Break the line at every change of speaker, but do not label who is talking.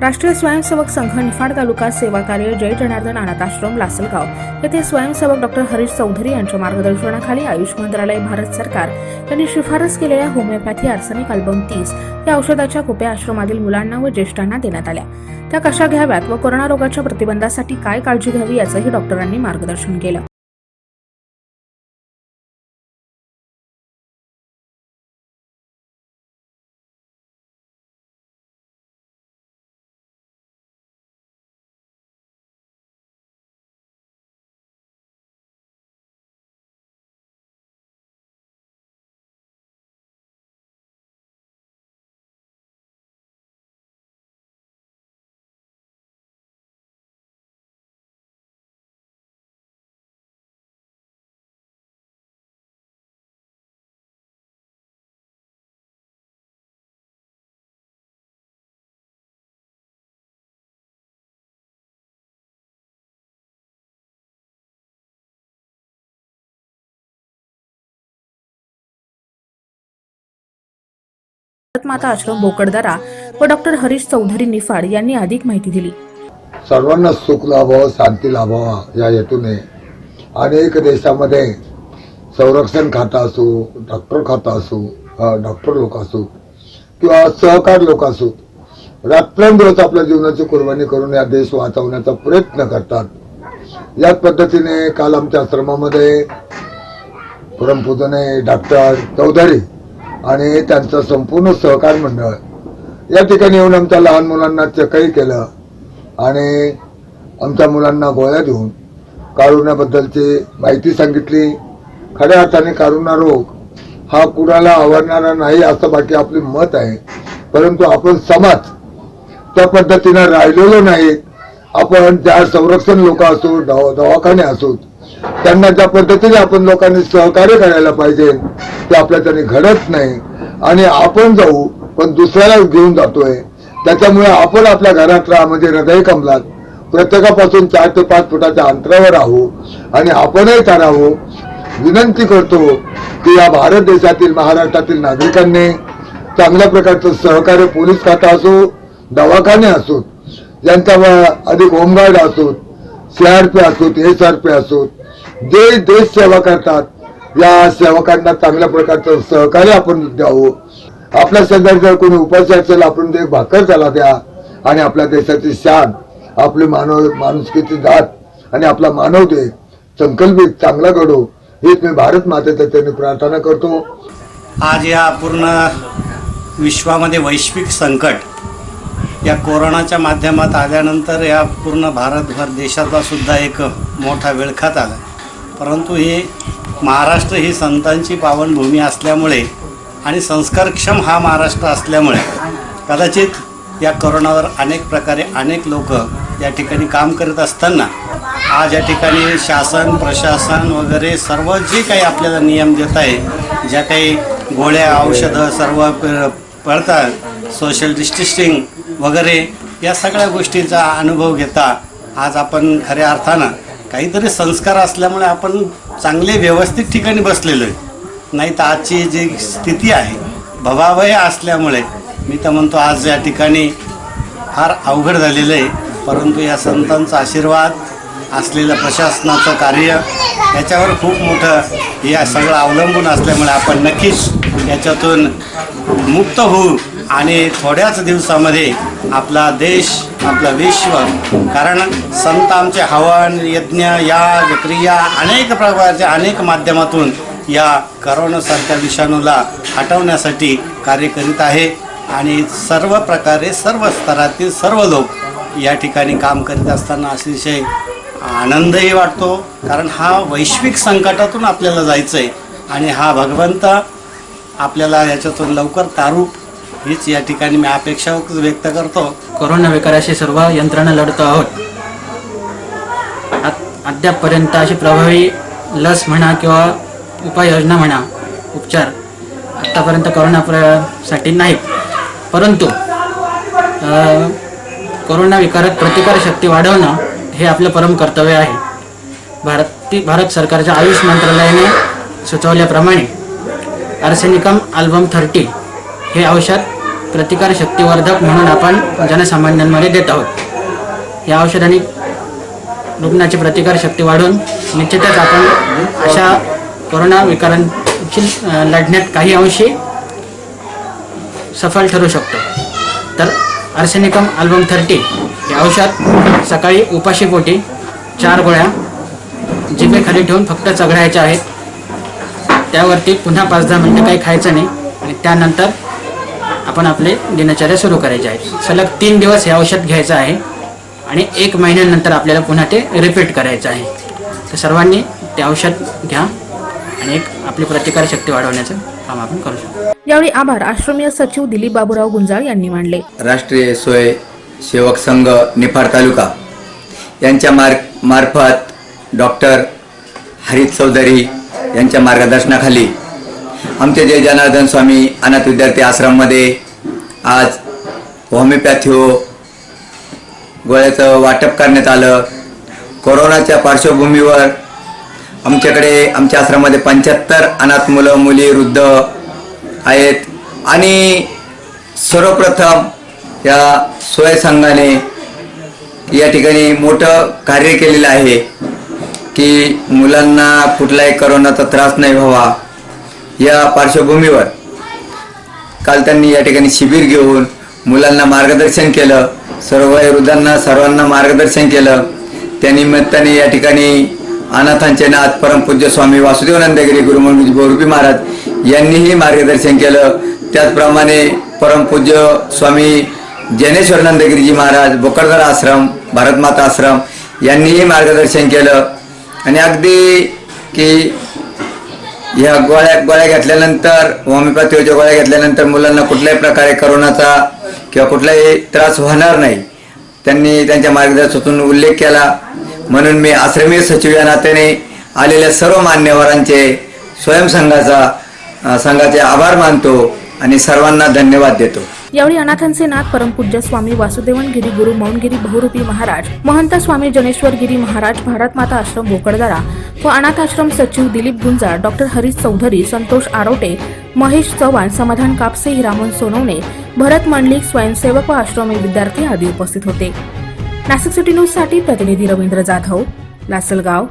राष्ट्रीय स्वयंसेवक संघ निफाड तालुका सेवा कार्य जय जनार्दन अनाथ आश्रम लासलगाव. येथे स्वयंसेवक डॉक्टर हरीश चौधरी यांच्या मार्गदर्शनाखाली आयुष मंत्रालय भारत सरकार यांनी शिफारस केलेल्या होमिओपॅथी आर्सेनिक अल्बम तीस या औषधाच्या कुप्या आश्रमातील मुलांना व ज्येष्ठांना देण्यात आल्या. त्या कशा घ्याव्यात व कोरोना रोगाच्या प्रतिबंधासाठी काय काळजी घ्यावी याचंही डॉक्टरांनी मार्गदर्शन केलं. माता आश्रम बोकडदारा व डॉक्टर हरीश चौधरी निफाड यांनी अधिक माहिती दिली.
सर्वांना सुख लाभावं शांती लाभावा या हेतूने अनेक देशामध्ये संरक्षण खाता असू डॉक्टर खाता असू डॉक्टर लोक असो किंवा सहकार लोक असू रात्रंदिवस आपल्या जीवनाची कुर्बानी करून या देश वाचवण्याचा प्रयत्न करतात. याच पद्धतीने काल आमच्या आश्रमामध्ये परमपूजने डॉक्टर चौधरी आणि त्यांचं संपूर्ण सहकार मंडळ. या ठिकाणी येऊन आमच्या लहान मुलांना चेकही केलं आणि आमच्या मुलांना गोळ्या देऊन कारुण्याबद्दलची माहिती सांगितली. खऱ्या अर्थाने कारुणा रोग हा कुणाला आवडणारा नाही असं बाकी आपले मत आहे. परंतु आपण समाज त्या पद्धतीनं राहिलेलो नाही. आपण ज्या संरक्षण लोक असो दवा- दवाखाने असोत त्यांना ज्या पद्धतीने आपण लोकांनी सहकार्य करायला पाहिजे ते आपल्या त्याने घडत नाही. आणि आपण जाऊ पण दुसऱ्याला घेऊन जातोय. त्याच्यामुळे आपण आपल्या घरात राहा म्हणजे हृदय कमलात. प्रत्येकापासून चार ते पाच फुटाच्या अंतरावर राहू. आणि आपणही ठरावं विनंती करतो की या भारत देशातील महाराष्ट्रातील नागरिकांनी चांगल्या प्रकारचं सहकार्य पोलीस खाता असो दवाखाने असोत ज्यांचा अधिक होमगार्ड असोत सीआरपी असोत एस आर पी असोत जे देश सेवा करतात. या सेवकांना चांगल्या प्रकारचं सहकार्य आपण द्यावं. आपल्या शेजारी जर कोणी उपाशी असेल आपण ते भाकर त्याला द्या. आणि आपल्या देशाची शान आपली मानव माणुसकीची जात आणि आपला मानव दे संकल्पित चांगला घडो. हीच मी भारत मातेच्या त्यांनी प्रार्थना करतो.
आज या पूर्ण विश्वामध्ये वैश्विक संकट या कोरोनाच्या माध्यमात आल्यानंतर या पूर्ण भारतभर देशाचा सुद्धा एक मोठा विळखात आला. परंतु हे महाराष्ट्र ही संतांची पावनभूमी असल्यामुळे आणि संस्कारक्षम हा महाराष्ट्र असल्यामुळे कदाचित या करोनावर अनेक प्रकारे अनेक लोक या ठिकाणी काम करत असताना आज या ठिकाणी शासन प्रशासन वगैरे सर्व जे काही आपल्याला नियम देत आहे ज्या काही गोळ्या औषधं सर्व पळतात सोशल डिस्टन्सिंग वगैरे या सगळ्या गोष्टींचा अनुभव घेता आज आपण खऱ्या अर्थानं काहीतरी संस्कार असल्यामुळे आपण चांगले व्यवस्थित ठिकाणी बसलेलो आहे नाही तर आजची जी स्थिती आहे भवाभय असल्यामुळे मी तर म्हणतो आज या ठिकाणी फार अवघड झालेलं आहे. परंतु या संतांचा आशीर्वाद असलेलं प्रशासनाचं कार्य याच्यावर खूप मोठं या सगळं अवलंबून असल्यामुळे आपण नक्कीच याच्यातून मुक्त होऊ. आणि थोड्याच दिवसामध्ये आपला देश आपलं विश्व कारण संत आमचे हवन यज्ञ याग क्रिया अनेक प्रकारच्या अनेक माध्यमातून या करोनासारख्या विषाणूला हटवण्यासाठी कार्य करीत आहे. आणि सर्व प्रकारे सर्व स्तरातील सर्व लोक या ठिकाणी काम करीत असताना अतिशय आनंदही वाटतो कारण हा वैश्विक संकटातून आपल्याला जायचं आहे आणि हा भगवंत आपल्याला याच्यातून लवकर तारू हीच या ठिकाणी मी अपेक्षा व्यक्त करतो.
कोरोना विकाराशी सर्व यंत्रणा लढतो आहोत. अद्यापपर्यंत अशी प्रभावी लस म्हणा किंवा उपाययोजना म्हणा उपचार आत्तापर्यंत करोना प्र- साठी नाहीत. परंतु कोरोना विकारात प्रतिकारशक्ती वाढवणं हे आपलं परम कर्तव्य आहे. भारती भारत सरकारच्या आयुष मंत्रालयाने सुचवल्याप्रमाणे आर्सेनिकम अल्बम थर्टी हे औषध प्रतिकार शक्तिवर्धक म्हणून आपण जनसामान्यांमध्ये देत आहोत. या औषधाने रुग्णाची प्रतिकार शक्ती वाढून निश्चितच आपण अशा कोरोना विकारांची लढण्यात काही अंशी सफल ठरू शकतो. तर आर्सेनिकम अल्बम थर्टी हे औषध सकाळी उपाशीपोटी चार गोळ्या जिभेखाली ठेवून फक्त चघळायच्या आहेत. त्यावरती पुन्हा पाच दहा मिनटं काही खायचं नाही आणि त्यानंतर आपण आपले दिनचर्या सुरू करायची आहे. सलग तीन दिवस हे औषध घ्यायचं आहे आणि एक महिन्यानंतर आपल्याला पुन्हा ते रिपीट करायचं आहे. तर सर्वांनी ते औषध घ्या आणि एक आपली प्रतिकारशक्ती वाढवण्याचं काम आपण करू शकतो.
यावेळी आभार. आश्रमीय सचिव दिलीप बाबूराव गुंजाळ यांनी मांडले
राष्ट्रीय स्वय सेवक संघ निफाड तालुका. यांच्या मार् मार्फत डॉक्टर हरित चौधरी यांच्या मार्गदर्शनाखाली आमचे जय जनार्दन स्वामी अनाथ विद्यार्थी आश्रममध्ये आज होमिओपॅथिओ हो, गोळ्याचं वाटप करण्यात आलं. कोरोनाच्या पार्श्वभूमीवर आमच्याकडे आमच्या आश्रमामध्ये पंच्याहत्तर अनाथ मुलं मुली वृद्ध आहेत. आणि सर्वप्रथम या स्वयंसंघाने या ठिकाणी मोठं कार्य केलेलं आहे की मुलांना कुठलाही करोनाचा त्रास नाही व्हावा. या पार्श्वभूमीवर काल त्यांनी या ठिकाणी शिबिर घेऊन मुलांना मार्गदर्शन केलं सर्व वयोवृद्धांना सर्वांना मार्गदर्शन केलं. त्यानिमित्ताने या ठिकाणी अनाथांचे नाथ परमपूज्य स्वामी वासुदेवानंदगिरी गुरुमंगजी बोरुपी महाराज यांनीही मार्गदर्शन केलं. त्याचप्रमाणे परमपूज्य स्वामी जैनेश्वरानंदगिरीजी महाराज बोकडदर आश्रम भारतमाता आश्रम यांनीही मार्गदर्शन केलं. आणि अगदी की ह्या गोळ्या गोळ्या घेतल्यानंतर होमिओपॅथीच्या गोळ्या घेतल्यानंतर मुलांना कुठल्याही प्रकारे करोनाचा किंवा कुठलाही त्रास होणार नाही. त्यांनी त्यांच्या मार्गदर्शनातून उल्लेख केला. म्हणून मी आश्रमीय सचिव या नात्याने आलेल्या सर्व मान्यवरांचे स्वयंसंघाचा संघाचे आभार मानतो आणि सर्वांना धन्यवाद देतो.
यावेळी अनाथांचे नाथ परमपूज्य स्वामी वासुदेवन गिरी गुरु मौनगिरी बहुरूपी महाराज महंत स्वामी जनेश्वर गिरी महाराज भारत माता आश्रम भोकरदरा व अनाथ आश्रम सचिव दिलीप गुंजाळ डॉक्टर हरीश चौधरी संतोष आरोटे महेश चव्हाण समाधान कापसे हिरामन सोनवणे भरत मंडलिक स्वयंसेवक व आश्रमी विद्यार्थी आदी उपस्थित होते. नाशिक सिटी न्यूजसाठी प्रतिनिधी रवींद्र जाधव लासलगाव.